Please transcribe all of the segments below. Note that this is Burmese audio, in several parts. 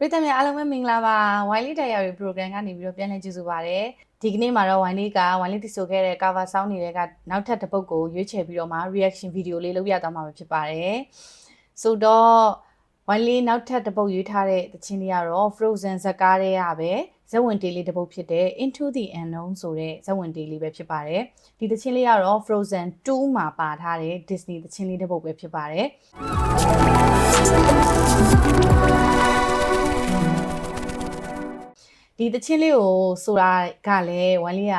ပရိသတ်များအားလုံးပဲမင်္ဂလာပါ Wiley Diary Program ကနေပြီးတော့ပြန်လည်ကြိုဆိုပါရစေဒီကနေ့မှာတော့ Wiley က Wiley တိဆိုခဲ့တဲ့ cover song တွေကနောက်ထပ်တစ်ပုဒ်ကိုရွေးချယ်ပြီးတော့မှ reaction video လေးလုပ်ပြသွားမှာဖြစ်ပါတယ်ဆိုတော့ Wiley နောက်ထပ်တစ်ပုဒ်ရွေးထားတဲ့သချင်းလေးကတော့ Frozen ဇာတ်ကားတွေကပဲဇက်ဝင်တေးလေးတစ်ပုဒ်ဖြစ်တဲ့ Into the Unknown ဆိုတဲ့ဇက်ဝင်တေးလေးပဲဖြစ်ပါတယ်ဒီသချင်းလေးကတော့ Frozen 2မှာပါထားတဲ့ Disney သချင်းလေးတစ်ပုဒ်ပဲဖြစ်ပါတယ် ဒီတချင်းလေးကိုဆိုတာကလည်းဝမ်လေးက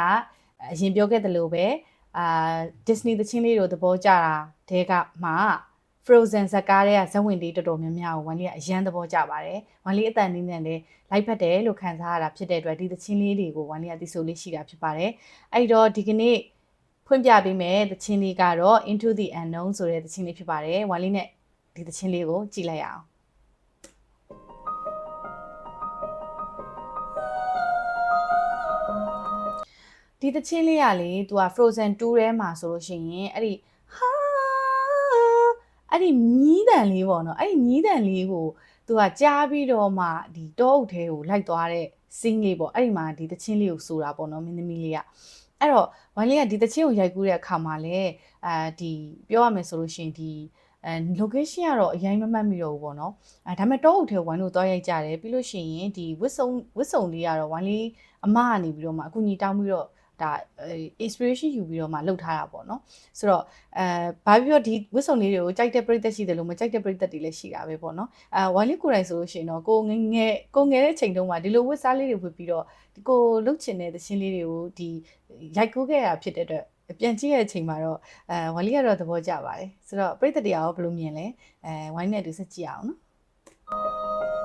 အရင်ပြောခဲ့သလိုပဲအာ Disney တချင်းလေးတို့သဘောကျတာတဲကမှ Frozen ဇာတ်ကားတွေကဇက်ဝင်လေးတော်တော်များများကိုဝမ်လေးကအရန်သဘောကျပါတယ်ဝမ်လေးအတန်လေးနဲ့လည်းလိုက်ဖက်တယ်လို့ခံစားရတာဖြစ်တဲ့အတွက်ဒီတချင်းလေးတွေကိုဝမ်လေးကသိဆိုလေးရှိတာဖြစ်ပါတယ်အဲ့တော့ဒီကနေ့ဖွင့်ပြပေးမယ်တချင်းလေးကတော့ Into the Unknown ဆိုတဲ့တချင်းလေးဖြစ်ပါတယ်ဝမ်လေးနဲ့ဒီတချင်းလေးကိုကြည့်လိုက်ရအောင် ဒီသချင်းလေးကလေသူက Frozen 2ထဲမှာဆိုလို့ရှိရင်အဲ့ဒီဟာအဲ့ဒီမြီးတန်လေးပေါ့နော်အဲ့ဒီမြီးတန်လေးကိုသူကကြားပြီးတော့မှဒီတောအုပ်ထဲကိုလိုက်သွားတဲ့ scene လေးပေါ့အဲ့ဒီမှာဒီသချင်းလေးကိုဆိုတာပေါ့နော်မင်းသမီးလေးကအဲ့တော့ဝိုင်းလေးကဒီသချင်းကိုရိုက်ကူးတဲ့အခါမှာလည်းအဲဒီပြောရမယ်ဆိုလို့ရှိရင်ဒီအဲ location ကတော့အရင်မမှတ်မိတော့ဘူးပေါ့နော်အဲဒါပေမဲ့တောအုပ်ထဲဝိုင်းလို့သွားရိုက်ကြတယ်ပြီးလို့ရှိရင်ဒီဝစ်စုံဝစ်စုံလေးကတော့ဝိုင်းလေးအမကနေပြီးတော့မှအကူကြီးတောင်းပြီးတော့ ဒါ inspiration ယူပြီးတော့မှလှုပ်ထားတာပေါ့နော်ဆိုတော့အဲဘာဖြစ်ဖြစ်ဒီဝစ်စုံလေးတွေကိုကြိုက်တဲ့ပရိသတ်ရှိတယ်လို့မကြိုက်တဲ့ပရိသတ်တွေလည်းရှိတာပဲပေါ့နော်အဲဝိုင်းလေးကိုယ်တိုင်ဆိုလို့ရှိရင်တော့ကိုငငယ်ကိုငယ်တဲ့ချိန်တုန်းကဒီလိုဝစ်စားလေးတွေဝစ်ပြီးတော့ဒီကိုလှုပ်ချင်တဲ့သချင်းလေးတွေကိုဒီရိုက်ကူးခဲ့တာဖြစ်တဲ့အတွက်ပြန်ကြည့်ရတဲ့အချိန်မှာတော့အဲဝိုင်းလေးကတော့သဘောကျပါတယ်ဆိုတော့ပရိသတ်တွေရောဘယ်လိုမြင်လဲအဲဝိုင်းနဲ့အတူဆက်ကြည့်အောင်နော်